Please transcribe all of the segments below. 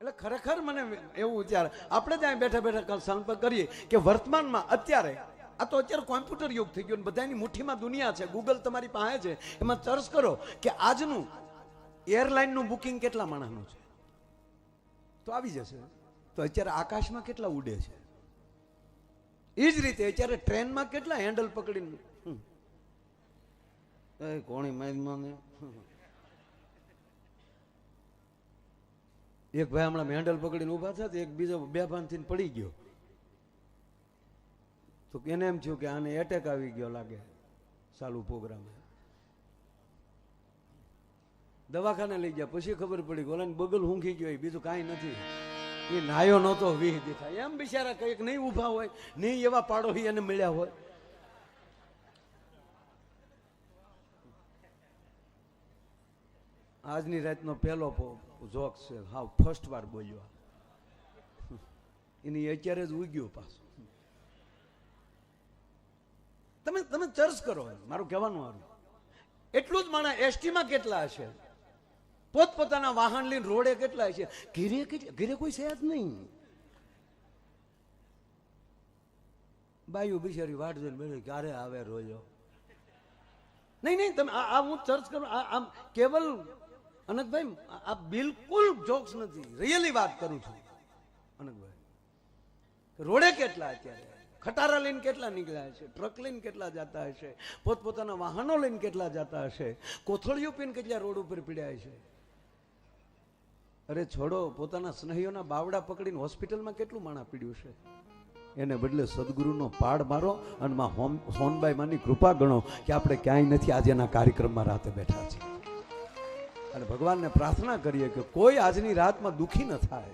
એટલે ખરેખર મને એવું વિચાર. આપણે ત્યાં બેઠા બેઠા સંપર્ક કરીએ કે વર્તમાનમાં અત્યારે, આ તો અત્યારે કોમ્પ્યુટર યુગ થઈ ગયો બધાની મુઠ્ઠીમાં દુનિયા છે ગૂગલ તમારી પાસે છે. એમાં સર્ચ કરો કે આજનું એરલાઇનનું બુકિંગ કેટલા માણસનું છે? તો આવી જશે. તો અત્યારે આકાશમાં કેટલા ઉડે છે? એ જ રીતે અત્યારે ટ્રેનમાં કેટલા હેન્ડલ પકડીને કોણી મારી એક ભાઈ હમણાં હેન્ડલ પકડીને ઊભા થયા તો એક બીજો બે ભાનથી પડી ગયો. તો એને એમ થયું કે આને એટેક આવી ગયો લાગે ચાલુ પ્રોગ્રામ દવાખાને લઈ ગયા, પછી ખબર પડી ઓલાને બગલ ઊંઘી ગયો બીજું કાંઈ નથી. એ નાયો નહોતો વીહ દીધા એમ બિચારા કંઈક નહીં ઊભા હોય, નહીં એવા પાડોશી એને મળ્યા હોય. આજની રાતનો પહેલો જોક છે. હા ફર્સ્ટ વાર બોલ્યો. એની અત્યારે જ ઉગ્યો પાછું. તમે તમે ચર્ચ કરો મારું કહેવાનું હારું. એટલું જ માણા એસટીમાં કેટલા હશે? પોતપોતાના વાહન લઈને રોડે કેટલા હશે? ઘીરે ઘીરે કોઈ છે જ નહીં. બાયું બિચારી વાટ જોઈને બેઠી ક્યારે આવે રોજો? નહીં નહીં, તમે આ હું ચર્ચ કરું આમ કેવલ અનકભાઈ આ- બિલકુલ જોક્સ નથી. રિયલી વાત કરું છું. અનકભાઈ રોડે કેટલા અત્યારે? ખટારા લઈને કેટલા નીકળ્યા હશે? ટ્રક લઈને કેટલા જતા હશે? પોતપોતાના વાહનો લઈને કેટલા જતા હશે? કોથળીઓ પીને કેટલા રોડ ઉપર પીડ્યા હશે? અરે છોડો, પોતાના સ્નેહીઓના બાવડા પકડીને હોસ્પિટલમાં કેટલું માણા પીડ્યું છે? એને બદલે સદગુરુનો પાડ મારો અને માં હોમ સોનબાઈ માની કૃપા ગણો કે આપણે ક્યાંય નથી આજે એના કાર્યક્રમમાં રાતે બેઠા છીએ. અને ભગવાનને પ્રાર્થના કરીએ કે કોઈ આજની રાતમાં દુઃખી ન થાય.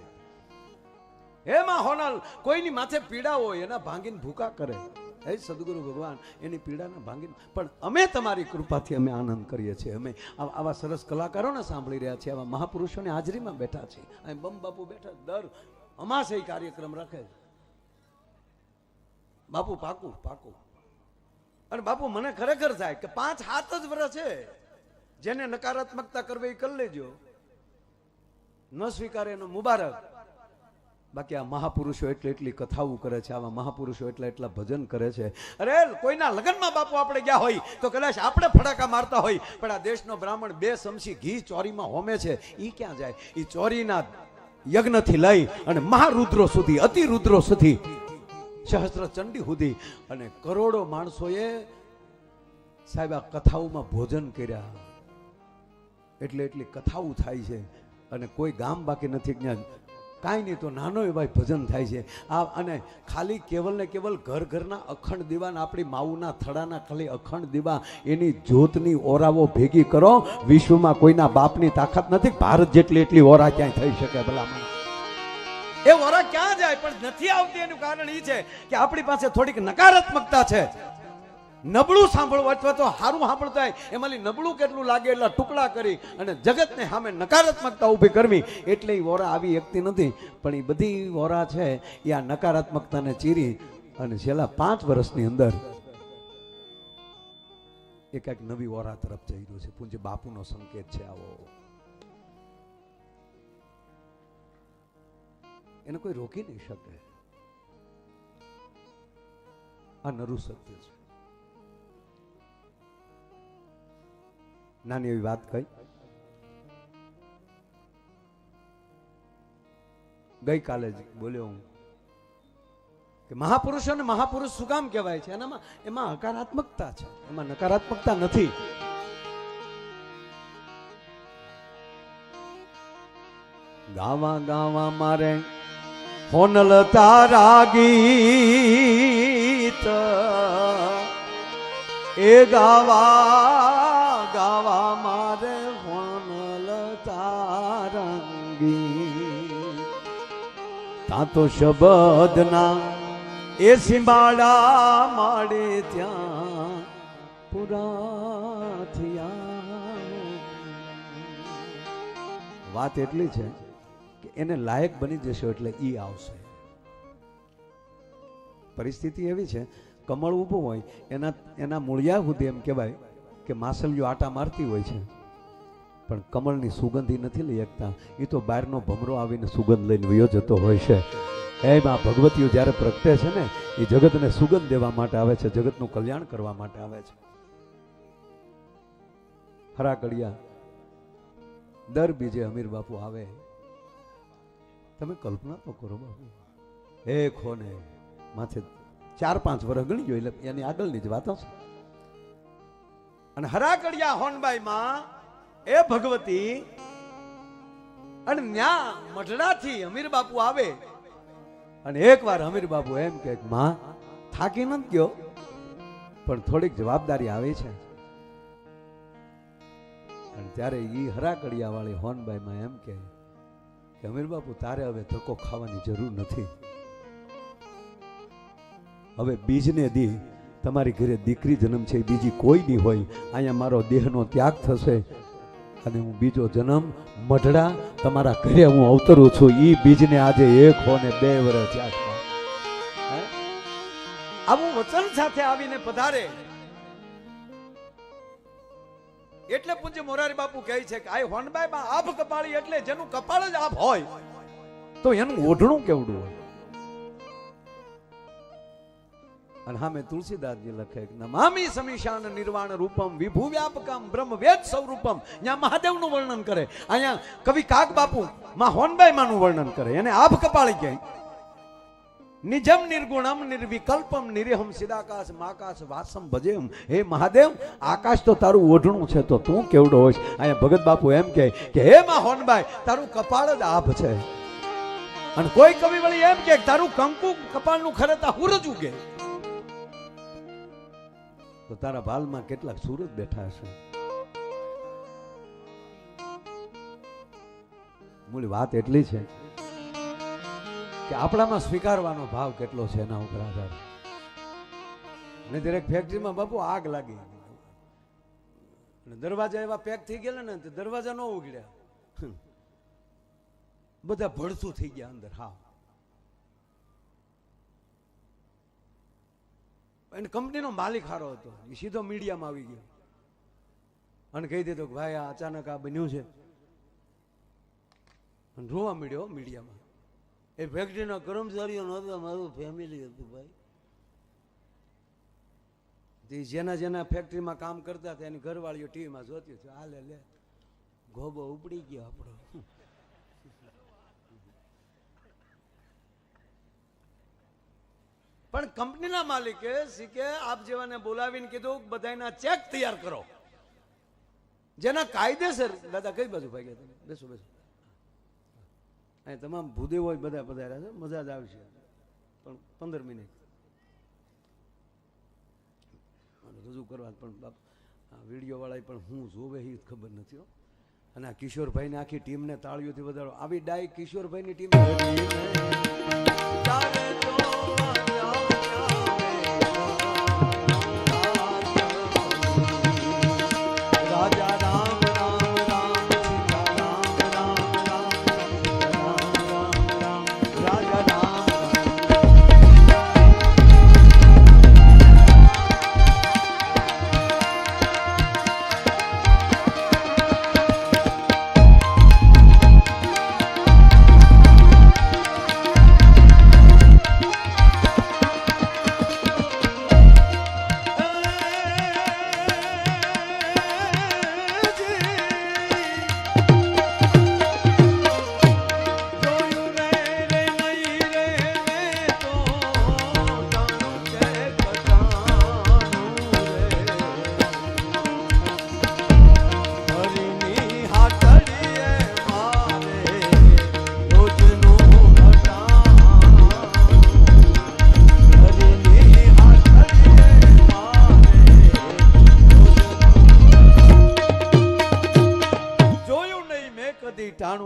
હે માં હોનલ, કોઈની માથે પીડા હોય, એના ભાંગીને ભૂકા કરે. હે સદગુરુ ભગવાન, એની પીડાને ભાંગીને. પણ અમે તમારી કૃપાથી અમે આનંદ કરીએ છીએ. અમે આવા સરસ કલાકારોને સાંભળી રહ્યા છીએ, આવા મહાપુરુષોની હાજરીમાં બેઠા છીએ. અહીં બમ બાપુ બેઠા, દર અમાસે કાર્યક્રમ રાખે છે. બાપુ પાકું પાકું. અને બાપુ, મને ખરેખર થાય કે પાંચ હાથ જ વર્ષ છે. જેને નકારાત્મકતા કરવી એ કરી લેજો. ન સ્વીકારે એનો મુબારક. બાકી આ મહાપુરુષો એટલે એટલી કથાઓ કરે છે, આવા મહાપુરુષો એટલા એટલા ભજન કરે છે. અરે, કોઈના લગ્નમાં બાપુ આપણે ગયા હોય તો કદાચ આપણે ફટાકા મારતા હોય, પણ આ દેશનો બ્રાહ્મણ બે સમસી ઘી ચોરીમાં હોમે છે એ ક્યાં જાય? એ ચોરીના યજ્ઞથી લઈ અને મહારુદ્રો સુધી, અતિરુદ્રો સુધી સહસ્ત્ર ચંડી સુધી. અને કરોડો માણસોએ સાહેબ આ કથાઓમાં ભોજન કર્યા. એટલે એટલી કથાઓ થાય છે અને કોઈ ગામ બાકી નથી જ્ઞાન કાંઈ નહીં તો નાનો ભાઈ ભજન થાય છે. આ અને ખાલી કેવલ ને કેવલ ઘર ઘરના અખંડ દીવાના આપણી માઉના થડાના ખાલી અખંડ દીવા એની જ્યોતની ઓરાઓ ભેગી કરો. વિશ્વમાં કોઈના બાપની તાકાત નથી. ભારત જેટલી એટલી ઓરા ક્યાંય થઈ શકે ભલામણ. એ ઓરા ક્યાં જાય? પણ નથી આવતી એનું કારણ એ છે કે આપણી પાસે થોડીક નકારાત્મકતા છે. નબળું સાંભળવું અથવા તો સારું સાંભળતા હોય એમાંથી નબળું કેટલું લાગે એટલા ટુકડા કરી અને જગતને સામે નકારાત્મકતા ઊભી કરવી, એટલે એ વોરા આવી એકતી નથી. પણ એ બધી વોરા છે એ આ નકારાત્મકતાને ચીરી અને છેલ્લા પાંચ વર્ષની અંદર એ કંઈક નવી વોરા તરફ જઈ રહ્યું છે. પૂંજ બાપુનો સંકેત છે આવો. એને કોઈ રોકી નહીં શકે. આ નરુ સત્ય છે. નાની એવી વાત કહી ગઈકાલે જ બોલ્યો હું કે મહાપુરુષોને મહાપુરુષ શું કામ કહેવાય છે? એનામાં એમાં હકારાત્મકતા છે. એમાં નકારાત્મકતા નથી. ગાવા ગાવા મારે હોનલ તારા ગીત એ ગાવા તા તો શબદના એ સિંબાડા માડે ત્યાં પુરા થયા. વાત એટલી છે કે એને લાયક બની જશો એટલે ઈ આવશે. પરિસ્થિતિ એવી છે, કમળ ઊભું હોય, એના એના મૂળિયા સુધી એમ કહેવાય કે માસલિયો આટા મારતી હોય છે. પણ કમળની સુગંધી નથી લઈ શકતા. એ તો બહારનો ભમરો આવીને સુગંધ લઈને વયો જતો હોય છે. એમ આ ભગવતીઓ જ્યારે પ્રગટે છે ને એ જગતને સુગંધ દેવા માટે આવે છે, જગતનું કલ્યાણ કરવા માટે આવે છે. હરા કડિયા, દર બીજે અમીર બાપુ આવે. તમે કલ્પના તો કરો બાપુ. એક ખોને, માથે ચાર પાંચ વર્ષ ગણી ગયો એટલે એની આગળની જ વાતો છે અને હરાકડિયા હોનબાઈ માં એ ભગવતી, અને ન્યા મઢડાથી અમીર બાપુ આવે. અને એકવાર અમીર બાપુ એમ કે માં, થાકી નથી ગયો, પણ થોડીક જવાબદારી આવે છે. અને ત્યારે ઈ હરાકડિયા વાળી હોનબાઈમાં એમ કે અમીર બાપુ, તારે હવે ધક્કો ખાવાની જરૂર નથી. હવે બીજને દી, તમારી ઘરે દીકરી જન્મ છે બીજી કોઈ નહીં હોય. અહીંયા મારો દેહનો ત્યાગ થશે. અને હું બીજો જન્મ મઢડા તમારા ઘરે હું અવતરું છું. એ બીજને આજે એક હો ને બે વર્ષ આવું વચન સાથે આવીને પધારે. એટલે પૂજ્ય મોરારી બાપુ કહે છે કે આ હોનબાઈ માં આભ કપાળી એટલે જેનું કપાળ જ આભ હોય, તો એનું ઓઢણું કેવડું હોય? અને હામે તુલસીદાસજી લખે નમામી સમીશાન નિર્વાણ રૂપમ, વિભુ વ્યાપકમ, બ્રહ્મ વેદ સ્વરૂપમ. ત્યાં મહાદેવનું વર્ણન કરે. અહીંયા કવિ કાક બાપુ માં હોનબાઈ માનું વર્ણન કરે. એને આભ કપાળી કહે નિજમ નિર્ગુણમ, નિર્વિકલ્પમ, નિરહમ, સિદાકાશ, માકાશ, વાસમ, ભજેમ. હે મહાદેવ, આકાશ તો તારું ઓઢણું છે, તો તું કેવડો હોઈશ? અહીંયા ભગત બાપુ એમ કહે કે, હે માં હોનબાઈ, તારું કપાળ જ આભ છે. અને કોઈ કવિ વળી એમ કે, તારું કંકુ કપાળનું ખરેતા હુરજ ઉગે તો તારા ભાલમાં કેટલાક સુરત બેઠા હશે. મૂળ વાત એટલી છે કે આપણામાં સ્વીકારવાનો ભાવ કેટલો છે એના ઉપર આધાર. અને દરેક ફેક્ટરીમાં બાપુ આગ લાગી. દરવાજા એવા પેક થઈ ગયેલા ને દરવાજા ન ઉગડ્યા. બધા ભડસું થઈ ગયા અંદર હા એને કંપનીનો માલિક હારો હતો. એ સીધો મીડિયામાં આવી ગયો. અને કહી દીધો કે ભાઈ આ અચાનક આ બન્યું છે. અને રોવા મળ્યો મીડિયામાં એ ફેક્ટરીના કર્મચારીઓ નહોતા મારું ફેમિલી હતું ભાઈ. જેના જેના ફેક્ટરીમાં કામ કરતા હતા, એની ઘરવાળીઓ ટીવીમાં જોતી હતી. આ લે લે ગોબો ઉપડી ગયો આપણો. પણ કંપનીના માલિકે સીકે આપ જેવાને બોલાવીને કીધું બધાના ચેક તૈયાર કરો. જેના કાયદેસર, દાદા, કઈ બાજુ ભાઈ તમે? બેસો બેસો. અહીં તમામ ભૂદેવો બધા પધાર્યા છે. મજા જ આવશે. પણ પંદર મિનિટ. રજૂ કરવા પણ બાપ વીડિયો વાળા પણ હું જોવે એ ખબર નથી અને આ કિશોરભાઈને આખી ટીમને તાળીઓથી વધારો. આવી ડાય કિશોરભાઈની ટીમ.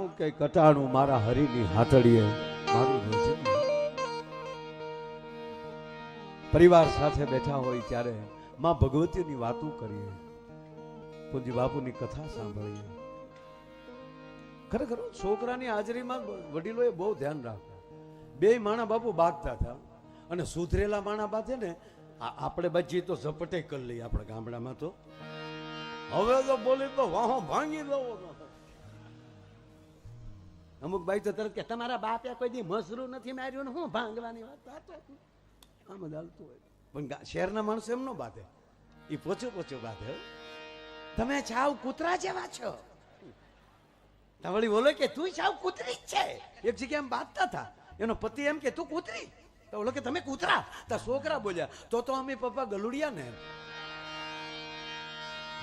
કદી કે કટાણું મારા હરિની હાથડીએ મારું. પરિવાર સાથે બેઠા હોય ત્યારે માં ભગવતીની વાતો કરીએ. પૂજ્ય બાપુની કથા સાંભળીએ. ખરેખર છોકરાની હાજરીમાં વડીલોએ બહુ ધ્યાન રાખ્યું. બે માણા બાપુ બાંધતા હતા અને સુધરેલા માણા બાંધે ને આપણે બચી તો ઝપટે કરી લઈએ આપણા ગામડામાં તો. હવે તો બોલી તો વાહો ભાંગી દો. અમુક ભાઈ તો તરત કે, તમારા બાપે કોઈ દી મસરું નથી માર્યું ને હું ભાંગવાની વાત આમ જ હાલતું હોય. પણ શહેરના માણસો એમ ન બાંધે. એ પોચું પોચું બાંધે તમે છાવ કૂતરા જેવા છો. તમારી બોલો કે, તું છાવ કૂતરી છે. એક જગ્યાએ એમ બાંધતા હતા. એનો પતિ એમ કે, તું કૂતરી? તો બોલો કે, તમે કૂતરા? તો છોકરા બોલ્યા, તો તો અમે પપ્પા ગલુડિયા ને.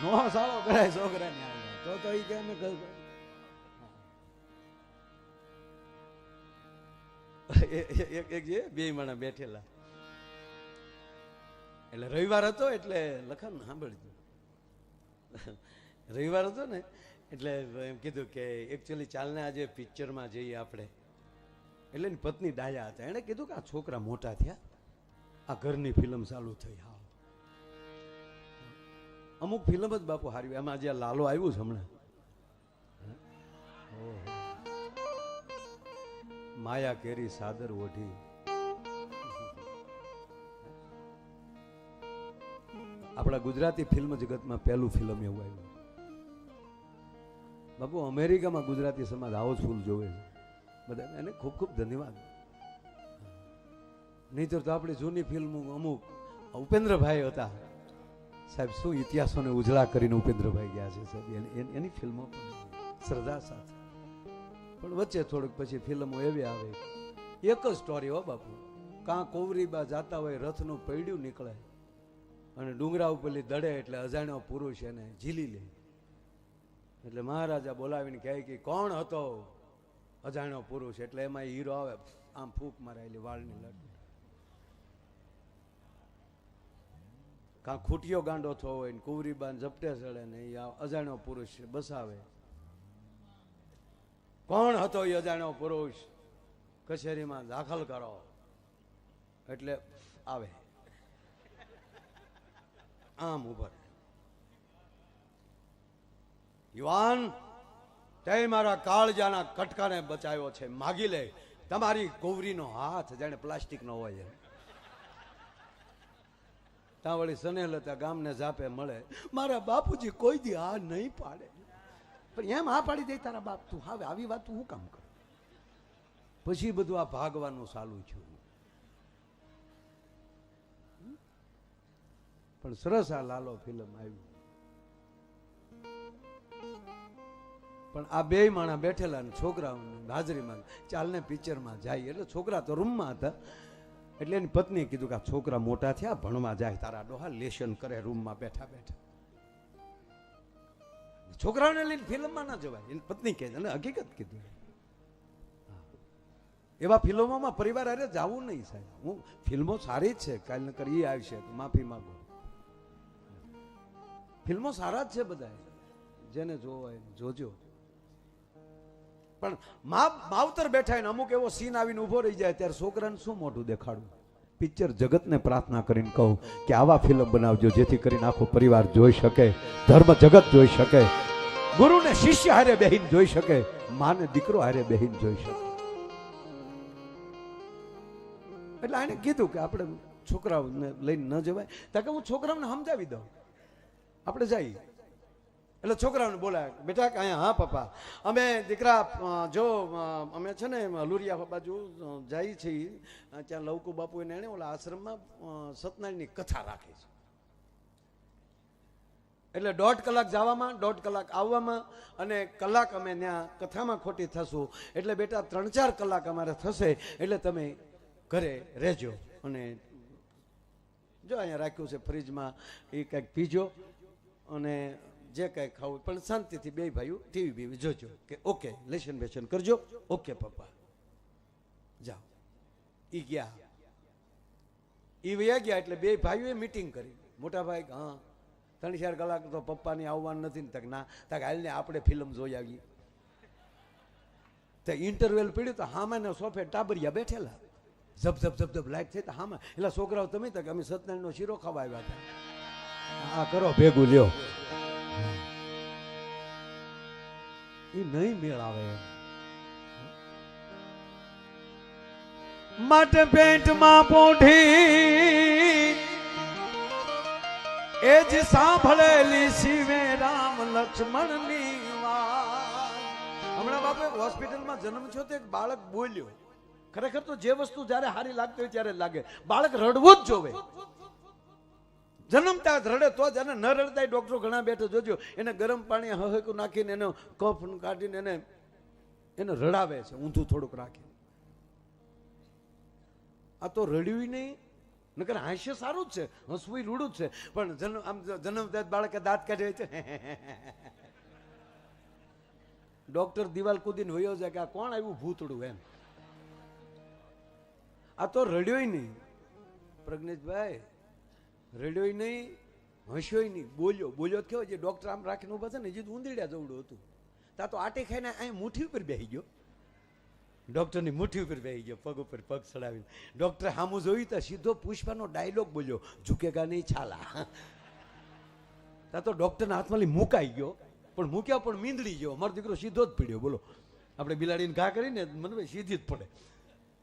નો સારો કરાય છોકરા ને તો તો એ કે, અમે એક એક જે બે માણા બેઠેલા. એટલે રવિવાર હતો એટલે લખન સાંભળજો. રવિવાર હતો ને, એટલે એમ કીધું કે એકચ્યુઅલી ચાલને આજે પિક્ચરમાં જઈએ આપણે. એટલે એની પત્ની ડાયા હતા. એણે કીધું કે આ છોકરા મોટા થયા. આ ઘરની ફિલ્મ ચાલુ થઈ હા અમુક ફિલ્મ જ બાપુ હારી એમાં જે લાલો આવ્યું છે હમણાં. માયા કેરી સાદર ઓઢી. આપણા ગુજરાતી ફિલ્મ જગતમાં પહેલું ફિલ્મ એવું આવ્યું. બાપુ, અમેરિકામાં ગુજરાતી સમાજ હાઉસફુલ જોવે છે. બધા એને ખૂબ ખૂબ ધન્યવાદ. નહીતર તો આપણી જૂની ફિલ્મો અમુક ઉપેન્દ્રભાઈ હતા. સાહેબ, શું ઇતિહાસોને ઉજળા કરીને ઉપેન્દ્રભાઈ ગયા છે સાહેબ? એની- ફિલ્મો પણ શ્રદ્ધા સાથે. પણ વચ્ચે થોડુંક પછી ફિલ્મો એવી આવે. એક જ સ્ટોરી હો બાપુ. કાં કોવરીબા જાતા હોય, રથનું પૈડ્યું નીકળે. અને ડુંગરા ઉપરલી દડે એટલે અજાણ્યો પુરુષ એને ઝીલી લે. એટલે મહારાજા બોલાવીને કહે કે, કોણ હતો? અજાણ્યો પુરુષ એટલે એમાં હીરો આવે, આમ ફૂંક મારેલી વાળની લટ. કાં ખૂટિયો ગાંડો થયો હોય ને કુંવરીબાન ઝપટે ચડે ને એ અજાણ્યો પુરુષ બસાવે. કોણ હતો યજાણ્યો પુરુષ? કચેરીમાં દાખલ કરો. એટલે આવે. આમ ઉભર યુવાન, તે મારા કાળજાના કટકાને બચાવ્યો છે. માગી લે. તમારી કોવરીનો હાથ જાણે પ્લાસ્ટિકનો હોય. ત્યાં વળી સનેલ હતા ગામને જાપે મળે. મારા બાપુજી કોઈ દી આ નહીં પાડે. પણ એમ આ પાડી દે તારા બાપ, તું હવે આવી વાત તું હું કામ કર? પછી બધું આ ભાગવાનું ચાલુ થયું. પણ સરસ આ લાલો ફિલ્મ આવી પણ આ બે માણા બેઠેલા ને છોકરા હાજરીમાં ચાલને પિક્ચરમાં જાય, એટલે છોકરા તો રૂમમાં હતા. એટલે એની પત્નીએ કીધું કે આ છોકરા મોટા થયા, ભણવા જાય, તારા ડોહા લેશન કરે રૂમમાં બેઠા બેઠા. છોકરાઓને લઈને ફિલ્મમાં ના જવાય. એની પત્ની કહે અને હકીકત કીધું. એવા ફિલ્મોમાં પરિવાર અરે જવું નહીં સાહેબ. હું ફિલ્મો સારી જ છે કાલ નકર એ આવશે માફી માંગો. ફિલ્મો સારા જ છે બધા જેને જોવો જોજો. પણ મા માવતર બેઠા ને અમુક એવો સીન આવીને ઊભો રહી જાય, ત્યારે છોકરાને શું મોઢું દેખાડવું? પિક્ચર જગતને પ્રાર્થના કરીને કહું કે આવા ફિલ્મ બનાવજો, જેથી કરીને આખો પરિવાર જોઈ શકે, ધર્મ જગત જોઈ શકે ગુરુને શિષ્ય હારે બેહીન જોઈ શકે, માને દીકરો હારે બેહીન જોઈ શકે. એટલે આને કીધું કે આપણે છોકરાઓને લઈને ન જવાય. તાકે હું છોકરાઓને સમજાવી દઉં. આપણે જઈએ. એટલે છોકરાઓને બોલાય, બેટા કે અહીંયા, હા, પપ્પા. અમે દીકરા જો અમે છે ને લુરિયા બાજુ જાય છીએ ત્યાં લવકુ બાપુ એને ઓલા આશ્રમમાં સત્યનારાયણની કથા રાખી છે. એટલે દોઢ કલાક જવામાં, દોઢ કલાક આવવામાં અને કલાક અમે ત્યાં કથામાં ખોટી થશું. એટલે બેટા, ત્રણ ચાર કલાક અમારે થશે, એટલે તમે ઘરે રહેજો અને જો અહીંયા રાખ્યું છે ફ્રીજમાં, એ કંઈક પીજો અને જે કંઈ ખાવું પણ શાંતિથી બે ભાઈઓ ટીવી બીવી જોજો કે ઓકે, લેશન બેસન કરજો. ઓકે, પપ્પા. જાઓ. એ ગયા. એ વયા ગયા એટલે બે ભાઈઓએ મીટિંગ કરી. મોટા ભાઈ હા. ત્રણ ચાર કલાક તો પપ્પાની આવવાનું નથી ને તક ના, તક હાલને આપણે ફિલ્મ જોઈ આવી તે ઇન્ટરવેલ પીડ્યું તો હામાને સોફે ટાબરિયા બેઠેલા. ઝપ ઝપ ઝપ ઝપ લાઈટ થઈ તો હામાં. એટલે છોકરાઓ તમે તક, અમે સત્યનારાયણનો શીરો ખાવા આવ્યા હતા. આ કરો, ભેગું લ્યો. એ નહીં મેળ આવે એમ. માટે પેટમાં પોઠી એ જ સાંભળેલી શિવે રામ લક્ષ્મણની વાત. હમણાં બાપે હોસ્પિટલમાં જન્મ છો તો એક બાળક બોલ્યો. ખરેખર તો જે વસ્તુ જ્યારે હારી લાગતી હોય ત્યારે લાગે. બાળક રડવું જ જોવે. જન્મતા રડે તો જ અને ન રડતા ડોક્ટરો ઘણા બેઠા જોજો. એને ગરમ પાણી હહકું નાખીને એનો કફ કાઢીને એને એને રડાવે છે, ઊંધું થોડુંક રાખી આ તો રડ્યું નહીં. નકર હાસ્ય સારું જ છે હસવું રૂડું જ છે. પણ જન્મ, આમ જન્મદાત બાળકે દાંત કાઢે છે ડોક્ટર દિવાલ કૂદીને હોયો છે કે આ કોણ આવ્યું ભૂતડું એમ? આ તો રડ્યોય નહીં. પ્રજ્ઞેશભાઈ, રડ્યોય નહીં, હસ્યોય નહીં. બોલ્યો બોલ્યો કેવો જે ડોક્ટર આમ રાખીને ઊભા છે ને, હજી ઊંધીડ્યા જવડું હતું. તા તો આટી ખાઈને અહીં મુઠ્ઠી ઉપર બેસી ગયો. ડોક્ટરની મુઠ્ઠી ઉપર બેહી ગયો, પગ ઉપર પગ ચડાવીને. ડૉક્ટર સામું જોયું તો સીધો પુષ્પાનો ડાયલોગ બોલ્યો ઝૂકેગા નહીં, છાલા. તા તો ડૉક્ટરના હાથમાંથી મુકાઈ ગયો, પણ મૂક્યા પણ મીંદડી ગયો. અમારો દીકરો સીધો જ પીડ્યો, બોલો. આપણે બિલાડીને ઘા કરીને મને સીધી જ પડે.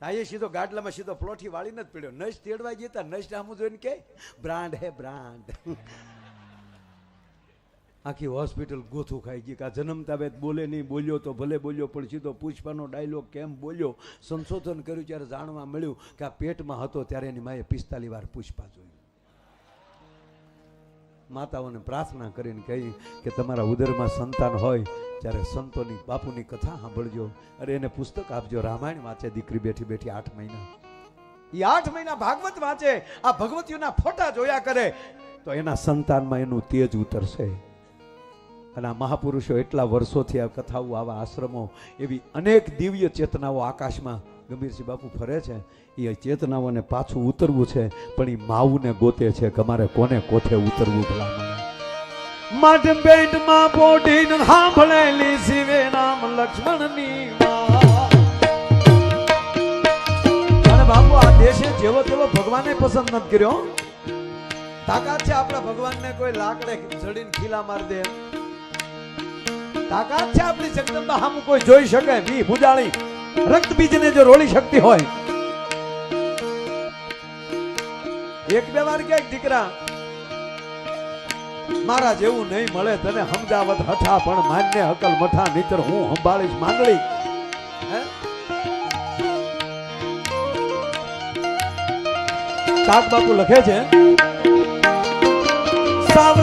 આ એ સીધો ગાડલામાં સીધો પ્લોઠી વાળીને જ પીડ્યો. નશ તેડવા જતા નશ સામું જોઈને કે, બ્રાન્ડ હે, બ્રાન્ડ. આખી હોસ્પિટલ ગોથું ખાઈ ગઈ કે આ જન્મતા વેદ બોલે નહીં, બોલ્યો તો ભલે બોલ્યો, પણ સીધો પુષ્પાનો ડાયલોગ કેમ બોલ્યો? સંશોધન કર્યું, ત્યારે જાણવા મળ્યું કે આ પેટમાં હતો, ત્યારે એની માએ પિસ્તાલી વાર પુષ્પા જોયું માતાઓને પ્રાર્થના કરીને કહી કે તમારા ઉદરમાં સંતાન હોય, ત્યારે સંતોની બાપુની કથા સાંભળજો. અરે એને પુસ્તક આપજો, રામાયણ વાંચે, દીકરી બેઠી બેઠી આઠ મહિના. એ આઠ મહિના ભાગવત વાંચે, આ ભગવતીઓના ફોટા જોયા કરે, તો એના સંતાનમાં એનું તેજ ઉતરશે. અને આ મહાપુરુષો એટલા વર્ષોથી આ કથાઓ, આવા આશ્રમો, એવી અનેક દિવ્ય ચેતનાઓ આકાશમાં ગંભીરસિંહ બાપુ ફરે છે. એ ચેતનાઓને પાછું ઉતરવું છે, પણ એ માવુને ગોતે છે કે અમારે કોને કોઠે ઉતરવું ભલા મઠ પેટમાં પોટીને સાંભળેલી શિવે નામ લક્ષ્મણની. અને બાપુ, આ દેશે જેવો તેવો ભગવાને પસંદ નથી કર્યો તાકાત છે આપણા ભગવાનને કોઈ લાકડે જડીને ખીલા મારી દે. તાકાત છે આપણી જગદંબા હમ કોઈ જોઈ શકે? બી ભુજાળી. રક્ત બીજને જો રોળી શકતી હોય. એક બે વાર ક્યાંક દીકરા, મારા જેવું નહીં મળે તને સમજાવત હઠા, પણ માન્ય હકલ મઠા નીતર હું સંભાળીશ માંગળી કાક બાપુ લખે છે, સાવ